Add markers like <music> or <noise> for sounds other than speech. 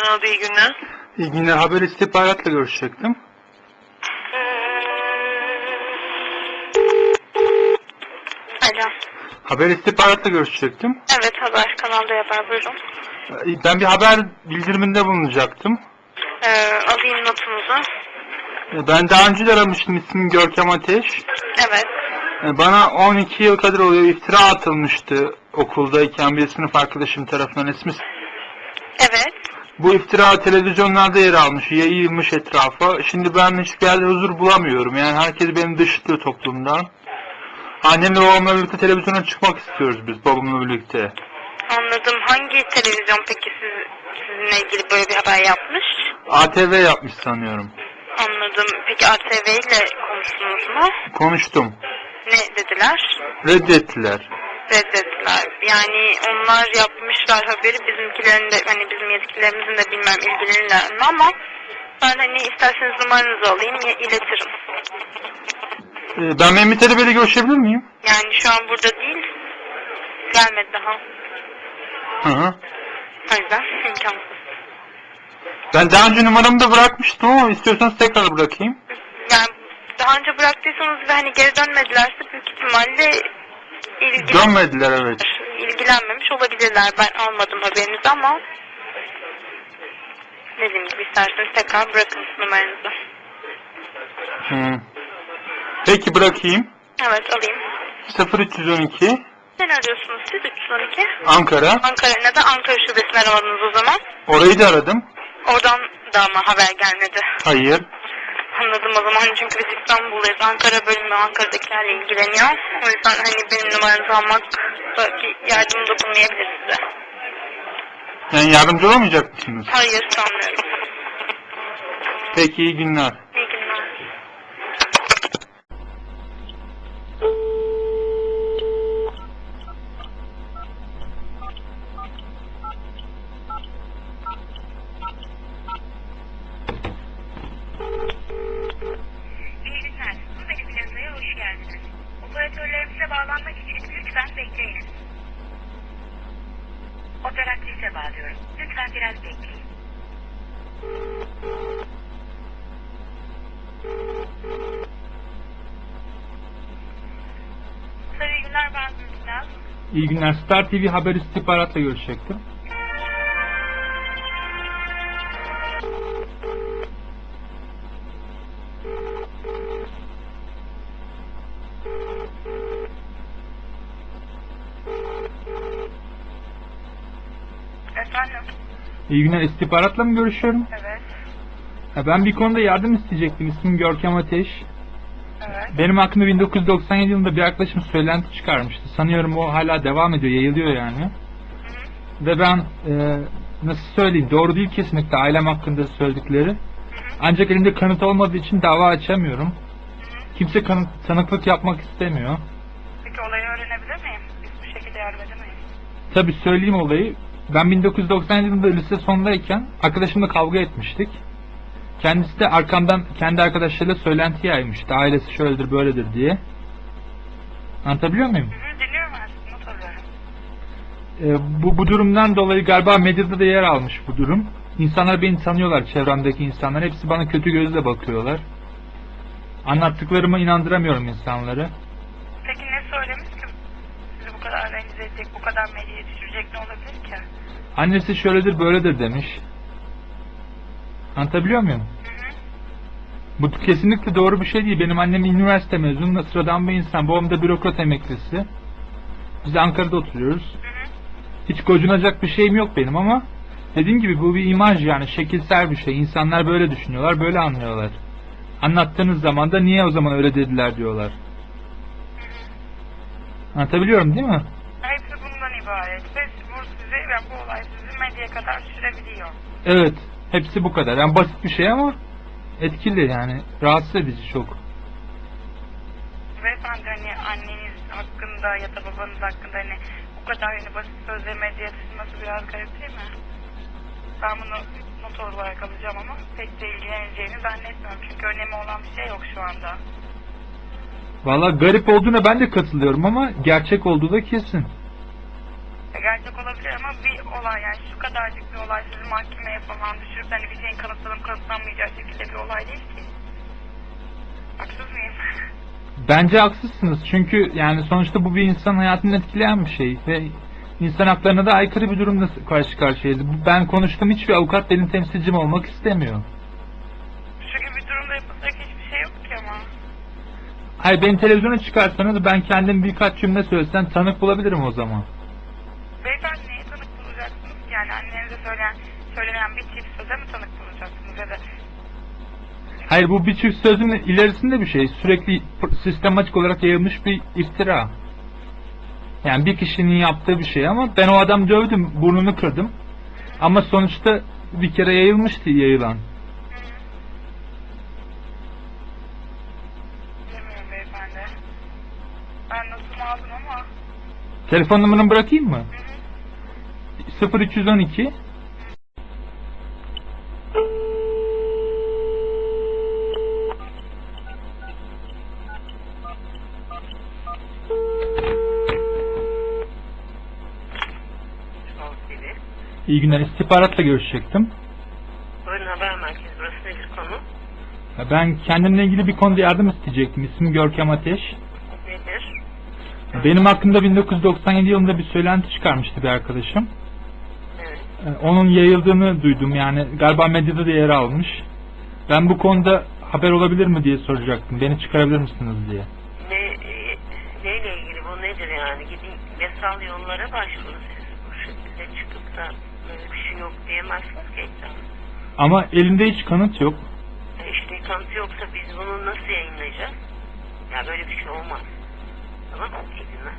oldu iyi günler. İyi günler. Haber istihbaratla görüşecektim. Alo. Haber istihbaratla görüşecektim. Evet haber kanalda haber buyurun. Ee, Ben bir haber bildiriminde bulunacaktım. Ee, alayım notunuzu. Ee, Ben daha önce de aramıştım ismim Görkem Ateş. Evet. Ee, Bana 12 yıl kadar oluyor iftira atılmıştı okuldayken bir sınıf arkadaşım tarafından ismi. Evet. Bu iftira televizyonlarda yer almış, yayılmış etrafa. Şimdi ben hiçbir yerde huzur bulamıyorum. Yani herkes beni dışlıyor toplumdan. Annemle babamla birlikte televizyona çıkmak istiyoruz biz babamla birlikte. Anladım. Hangi televizyon peki siz, sizinle ilgili böyle bir haber yapmış? ATV yapmış sanıyorum. Anladım. Peki ATV ile konuştunuz mu? Konuştum. Ne dediler? Reddettiler. Reddettiler. Yani onlar yapmışlar haberi bizimkilerin de hani bizim yetkililerimizin de bilmem ilgilenirler mi ama ben hani isterseniz numaranızı alayım ya iletirim. Ee, Ben Mehmet Ali Bey'le görüşebilir miyim? Yani şu an burada değil. Gelmedi daha. Hı hı. O yüzden imkansız. Ben daha önce numaramı da bırakmıştım ama istiyorsanız tekrar bırakayım. Yani daha önce bıraktıysanız ve hani geri dönmedilerse büyük ihtimalle ilgi, Dönmediler evet. ilgilenmemiş olabilirler. Ben almadım haberinizi ama dediğim gibi isterseniz tekrar bırakın numaranızı. Hı. Peki bırakayım. Evet alayım. 0312 Ne arıyorsunuz siz 312? Ankara. Ankara. Neden Ankara şubesini aramadınız o zaman? Orayı da aradım. Oradan da ama haber gelmedi. Hayır. Anladım o zaman çünkü biz İstanbul'dayız. Ankara bölümü Ankara'dakilerle ilgileniyor. O yüzden hani benim numaranızı almak belki yardım dokunmayabilir size. Yani yardımcı olamayacak mısınız? Hayır sanmıyorum. Peki. İyi günler. Biraz bekleyin. Tabii günler ben Zülfü İyi günler. Star TV haber istihbaratla görüşecektim. İyi günler. istihbaratla mı görüşüyorum? Evet. Ha, ben bir konuda yardım isteyecektim. İsmim Görkem Ateş. Evet. Benim hakkımda 1997 yılında bir arkadaşım söylenti çıkarmıştı. Sanıyorum o hala devam ediyor, yayılıyor yani. Ve ben e, nasıl söyleyeyim doğru değil kesinlikle ailem hakkında söyledikleri. Ancak elimde kanıt olmadığı için dava açamıyorum. Kimse kanıt, tanıklık yapmak istemiyor. Peki olayı öğrenebilir miyim? Biz bu şekilde yardım edemeyiz. Tabi söyleyeyim olayı. Ben 1997 yılında lise sondayken arkadaşımla kavga etmiştik. Kendisi de arkamdan kendi arkadaşlarıyla söylenti yaymıştı. Ailesi şöyledir böyledir diye. Anlatabiliyor muyum? Hı dinliyorum. Ee, bu, bu durumdan dolayı galiba medyada da yer almış bu durum. İnsanlar beni tanıyorlar çevremdeki insanlar. Hepsi bana kötü gözle bakıyorlar. Anlattıklarıma inandıramıyorum insanları. Peki ne söylemiş ki sizi rencide edecek, bu kadar medyaya düşürecek ne olabilir ki? Annesi şöyledir böyledir demiş. Anlatabiliyor muyum? Hı hı. Bu kesinlikle doğru bir şey değil. Benim annem üniversite mezunu, sıradan bir insan. Babam da bürokrat emeklisi. Biz de Ankara'da oturuyoruz. Hı hı. Hiç gocunacak bir şeyim yok benim ama dediğim gibi bu bir imaj yani şekilsel bir şey. İnsanlar böyle düşünüyorlar, böyle anlıyorlar. Anlattığınız zaman da niye o zaman öyle dediler diyorlar. Anlatabiliyorum değil mi? Hepsi bundan ibaret. Ve ve bu olay sizi medyaya kadar sürebiliyor. Evet, hepsi bu kadar. Yani basit bir şey ama etkili yani. Rahatsız edici çok. Beyefendi hani anneniz hakkında ya da babanız hakkında hani bu kadar hani basit sözle medyaya taşınması biraz garip değil mi? Ben bunu not olarak alacağım ama pek de ilgileneceğini zannetmiyorum. Çünkü önemi olan bir şey yok şu anda. Valla garip olduğuna ben de katılıyorum ama gerçek olduğu da kesin. Gerçek olabilir ama bir olay yani şu kadarcık bir olay sizi mahkemeye falan düşürüp hani bir şeyin kanıtlanıp kanıtlanmayacağı şekilde bir olay değil ki. Haksız mıyım? <laughs> Bence haksızsınız çünkü yani sonuçta bu bir insan hayatını etkileyen bir şey ve insan haklarına da aykırı bir durumda karşı karşıyayız. Ben konuştum hiçbir avukat benim temsilcim olmak istemiyor. Şu gibi bir durumda yapılacak hiçbir şey yok ki ama. Hayır beni televizyona çıkarsanız ben kendim birkaç cümle söylesem tanık bulabilirim o zaman. Beyefendi neye tanık bulacaksınız ki? Yani annenize söyleyen, söylenen bir çift söze mi tanık bulacaksınız ya da Hayır bu bir çift sözün ilerisinde bir şey. Sürekli sistematik olarak yayılmış bir iftira. Yani bir kişinin yaptığı bir şey ama ben o adam dövdüm, burnunu kırdım. Ama sonuçta bir kere yayılmıştı yayılan. bilmiyorum beyefendi. Ben notumu aldım ama. Telefon numaramı bırakayım mı? Hı hı. 0312 TV. İyi günler. İstihbaratla görüşecektim. Buyurun haber merkezi. Burası nedir konu? Ben kendimle ilgili bir konuda yardım isteyecektim. İsmim Görkem Ateş. Benim hakkında 1997 yılında bir söylenti çıkarmıştı bir arkadaşım. Evet. Ee, Onun yayıldığını duydum yani galiba medyada da yer almış. Ben bu konuda haber olabilir mi diye soracaktım. Beni çıkarabilir misiniz diye. Ne, e, neyle ilgili bu nedir yani? Gidin yasal yollara başvurun siz. Bu şekilde çıkıp da böyle bir şey yok diyemezsiniz ki ekran. Ama elimde hiç kanıt yok. E işte kanıtı yoksa biz bunu nasıl yayınlayacağız? Ya böyle bir şey olmaz. замучительно.